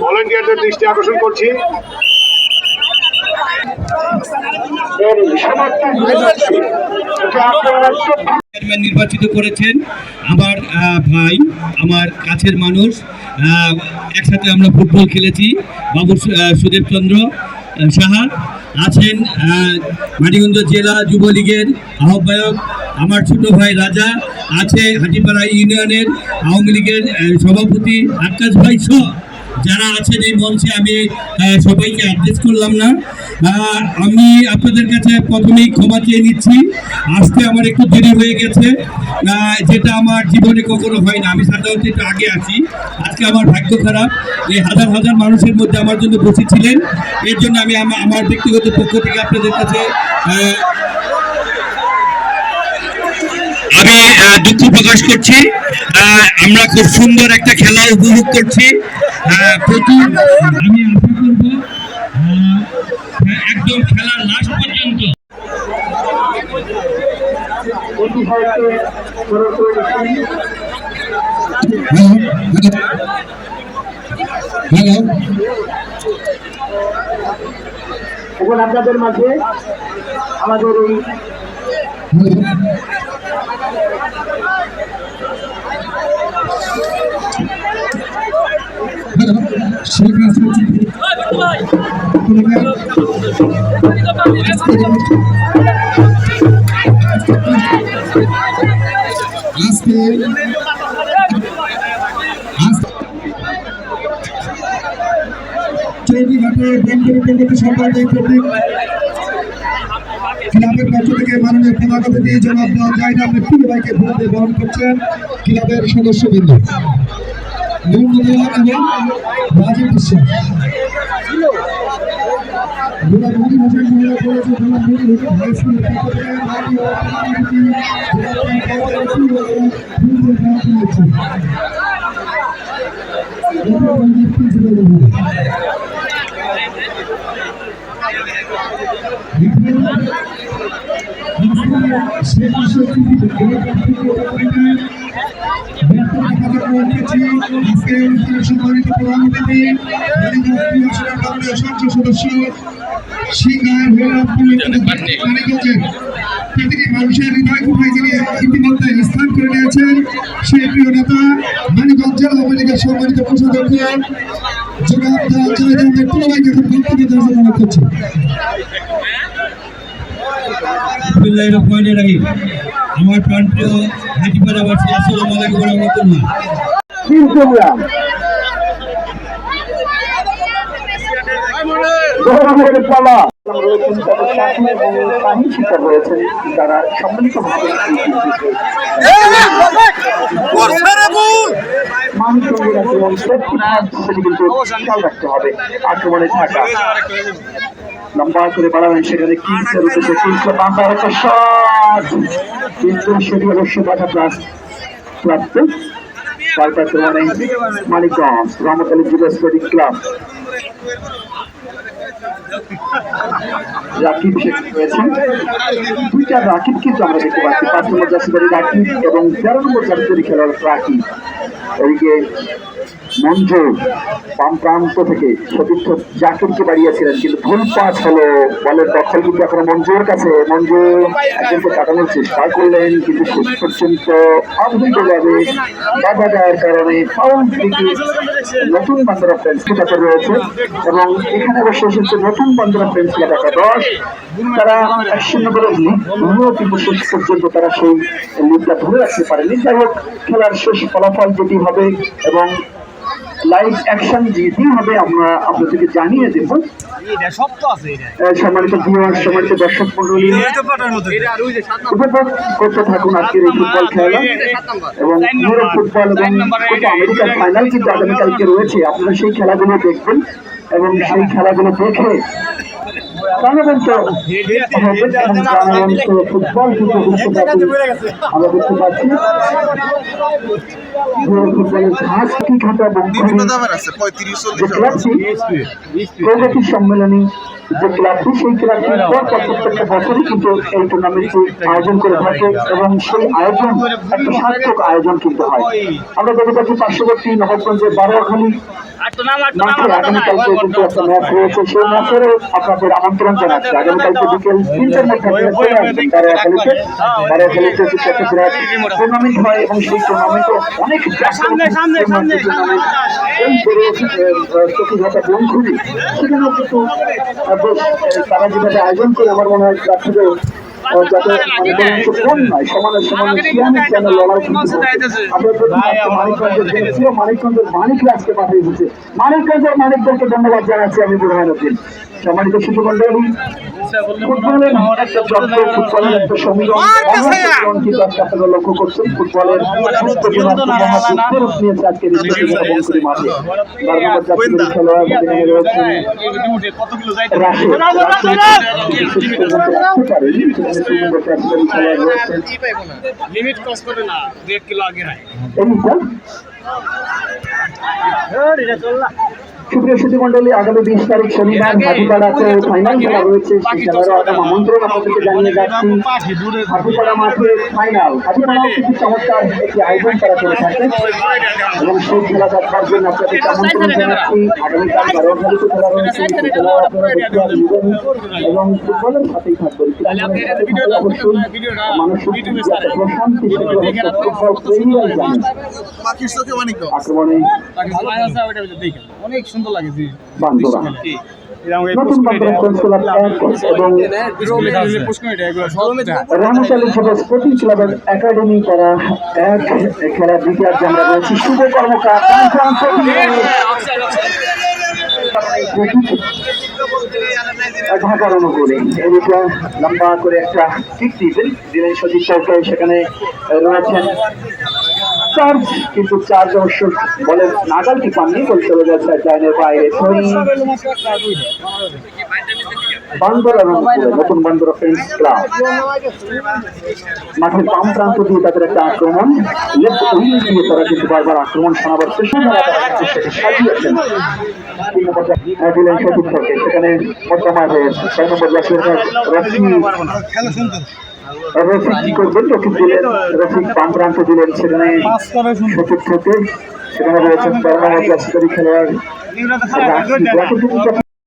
ভলেন্টিয়ারদের দৃষ্টি আকর্ষণ করছি। এর চেয়ারম্যান নির্বাচিত করেছেন আমার ভাই আমার কাছের মানুষ একসাথে আমরা ফুটবল খেলেছি। বাবু সু- সুদেব চন্দ্র সাহা আছেন আহ, মানিকগঞ্জ জেলা যুবলীগের আহ্বায়ক। আমার ছোট ভাই রাজা আছে হাটিপাড়া ইউনিয়নের আওয়ামী লীগের সভাপতি আকাশ ভাই সহ যারা আছেন এই মঞ্চে আমি সবাইকে অ্যাড্রেস করলাম না। আমি আপনাদের কাছে প্রথমেই ক্ষমা চেয়ে নিচ্ছি। আসতে আমার একটু দেরি হয়ে গেছে। যেটা আমার জীবনে কখনো হয় না। আমি সাধারণত একটু আগে আসি আজকে আমার ভাগ্য খারাপ। এই হাজার হাজার মানুষের মধ্যে আমার জন্য বসেছিলেন এর জন্য আমি আমার ব্যক্তিগত পক্ষ থেকে আপনাদের কাছে দুঃখ প্রকাশ করছি। আমরা খুব সুন্দর একটা খেলা উপভোগ করছি। খেলার আপনাদের মাঝে আমাদের আজকে চৌধুরীঘাটে বন্ধুর প্রগতি সম্পর্কে প্রতীক ক্লাবের পক্ষ থেকে মাননীয় প্রধান অতিথি জনাব জাইনাব মেট্টুল ভাইকে ভূমিতে বহন করছেন ক্লাবের সদস্যবৃন্দ। राजीव किशन मेरा पूरी मुझे मेरा बोला जो मेरा मेरी मेरी भाई से मेरे को पता है भाई और पानी की मेरा पानी का और अच्छी हो गया फिर वो काम की अच्छी मेरा बंदी फिर से लगे हुए श्री कृष्ण की जय जय की जय जय की রসুল এবং ভূমিতে বহন করছেন এরপর রঞ্জিত প্রিন্সিপাল মহোদয়। প্রতিটি মানুষের হৃদয় গুহায় যিনি ইতিমধ্যে স্থান করে নিয়েছেন সেই প্রিয় নেতা মানিকগঞ্জ জেলা আওয়ামী লীগের সম্মানিত কোষাধ্যক্ষ জনাব জাহিদ আহমেদ তুলাবাইকে এখন বক্তব্য দেওয়ার করছি। বিসমিল্লাহির রহমানির রহিম। আমার প্রাণপ্রিয় হাজিপাড়াবাসী আসসালামু আলাইকুম ওয়া রাহমাতুল্লাহ। তিন প্রোগ্রাম গৌরবের পালা। রয়েছেন তারা সম্মিলিতভাবে খেয়াল রাখতে হবে আক্রমণে থাকা লম্বা করে বাড়াবেন সেখানে কিংসের উদ্দেশ্যে কিংসের বাম্পার একটা শট কিন্তু সেটি অবশ্যই বাধা প্রাপ্ত তারপর মানে মানিকগঞ্জ রহমত জিলা স্পোর্টিং ক্লাব। রাকিব রয়েছেন। দুইটা রাকিব কিন্তু আমরা দেখতে পাচ্ছি। রাকিব এবং তেরো নম্বর জাসিবাড়ি খেলোয়াড় রাকিব। এদিকে মঞ্জুর বাম প্রান্ত থেকে সতীর্থ জাকিরকে বাড়িয়েছিলেন, কিন্তু ভুল পাস হলো বলের দখল, কিন্তু এখন মঞ্জুর কাছে। মঞ্জুর, একজনকে কাটানোর চেষ্টা করলেন, কিন্তু শেষ পর্যন্ত অবৈধভাবে বাধা দেওয়ার কারণে ফাউল থেকে নতুন বান্দরা ফ্রেন্স খেলাতে রয়েছে এবং এখানে বসে এসেছে নতুন বান্দরা ফ্রেন্স খেলাটা দশ। তারা এক শূন্য করে কিন্তু শেষ পর্যন্ত তারা সেই লিডটা ধরে রাখতে পারেনি। যাই হোক, খেলার শেষ ফলাফল যেটি হবে এবং লাইভ অ্যাকশন যেটি হবে আমরা আপনাদেরকে জানিয়ে দেবো। সম্মানিত ভিউয়ার সম্মানিত দর্শক মন্ডলী উপভোগ করতে থাকুন আজকের এই ফুটবল খেলা। এবং ইউরোপ ফুটবল এবং আমেরিকার ফাইনাল কিন্তু আগামীকালকে রয়েছে। আপনারা সেই খেলাগুলো দেখবেন এবং সেই খেলাগুলো দেখে প্রাণবন্ত প্রাণবন্ত ফুটবল আমরা দেখতে পাচ্ছি ফুটবলের ঘাস কি প্রগতি সম্মেলনী যে ক্লাবটি সেই ক্লাবটি পর পর প্রত্যেকটা বছরই কিন্তু এই টুর্নামেন্টটি আয়োজন করে থাকে এবং সেই আয়োজন একটা সার্থক আয়োজন কিন্তু হয়। আমরা দেখে থাকি পার্শ্ববর্তী নবাবগঞ্জের বারোয়াখালী আপনাদের আমন্ত্রণ জানাচ্ছি আগামীকালকে বিকেল তিনটার মধ্যে টুর্নামেন্ট হয় এবং সেই টুর্নামেন্টে অনেক এই সেখানেও কিন্তু তারা যেভাবে আয়োজন করে আমার মনে হয় তার মানে মানিকগঞ্জের মানিকরা আজকে পাঠিয়ে দিচ্ছে। মানিকগঞ্জের মানিকদেরকে ধন্যবাদ জানাচ্ছি আমি বুরহানুদ্দিন সম্মানিত শিশু মন্ডলী ফুটবলের একটা চক্র ফুটবলের একটা সমীরণ কিন্তু আজকে আপনারা লক্ষ্য করছেন ফুটবলের নিয়েছে মাঠে। বারবার জাতীয় খেলোয়াড় লিমিট ক্রস করে না। দেড় কিলো আগে রায় এলিসা সুপ্রিয় সুধী মন্ডলী আগামী বিশ তারিখ শনিবার হাতিপাড়াতে ফাইনাল খেলা রয়েছে সেই একটা আমন্ত্রণ আপনাদেরকে জানিয়ে যাচ্ছি। হাতিপাড়া মাঠে ফাইনাল হাতিপাড়াও কিছু চমৎকার একটি আয়োজন করা করে থাকে। এবং সেই খেলা দেখবার জন্য আপনাদেরকে আমন্ত্রণ জানাচ্ছি। আগামীকাল খেলা রয়েছে সেই খেলা আপনারা দেখতে আসবেন এবং ফুটবলের সাথেই থাকবেন। অবশ্যই মানসিক প্রশান্তি ফুটবল প্রেমীরাই জানেন পাখির চোখে মানিক আক্রমণে অনেক সুন্দর লাগে জি। নতুন স্পোর্টিং ক্লাবের একাডেমি করা এক খেলার দ্বিতীয় আমরা রয়েছি। শুভ কর্মকার ঢাকার অনুকূলে। এদিকে লম্বা করে একটা কিক দিবেন দিলেন সজিব সরকার সেখানে রয়েছেন চার্জ কিন্তু চার্জ অবশ্য বলে নাগালটি পাননি বল চলে যাচ্ছে জায়নের বাইরে বান্দরা রংপুরে নতুন বান্দরা ফ্রেন্ডস ক্লাব মাঠের বাম প্রান্ত দিয়ে তাদের একটা আক্রমণ। লেফট উইং দিয়ে তারা কিন্তু বারবার আক্রমণ শোনাবার সেখানে জাতীয় রশ্মি রফিক কি করবেন? রফিক দিলেন, রফিক বাম প্রান্ত দিলেন সেখানে রয়েছেন রাকিব রাকিব